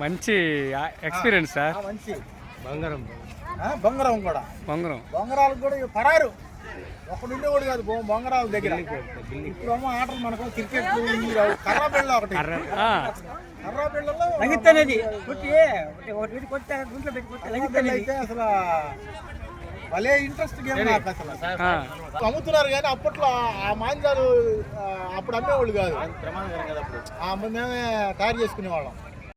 మంచి experience sir ఆ, మంచి. బంగారం. బొంగరం కూడా. బొంగరం. బొంగరాలకు కూడా ఇవి పరారు. ఒకడు ఉండేవాడు కాదు బొంగరాల దగ్గర. ఇప్పుడు ఏమో ఆటలు మనకు క్రికెట్ కర్ర బిళ్ళ ఒకటి. ఆ, కర్ర బిళ్ళలో లగిత్తనేది కొట్టి ఒకటి ఒకటి పెట్టి కొడితే గుంట్లో పెట్టి కొట్టి కర్ర బిళ్ళ లగిత్తనేది అయితే అసలు భలే ఇంట్రెస్ట్ గేమ్ నాకు అసలు. అమ్ముతున్నారు కానీ అప్పట్లో ఆ మాంజాలు అప్పుడు అమ్మేవాళ్ళు కాదు. ఆ మేమే తయారు చేసుకునే వాళ్ళం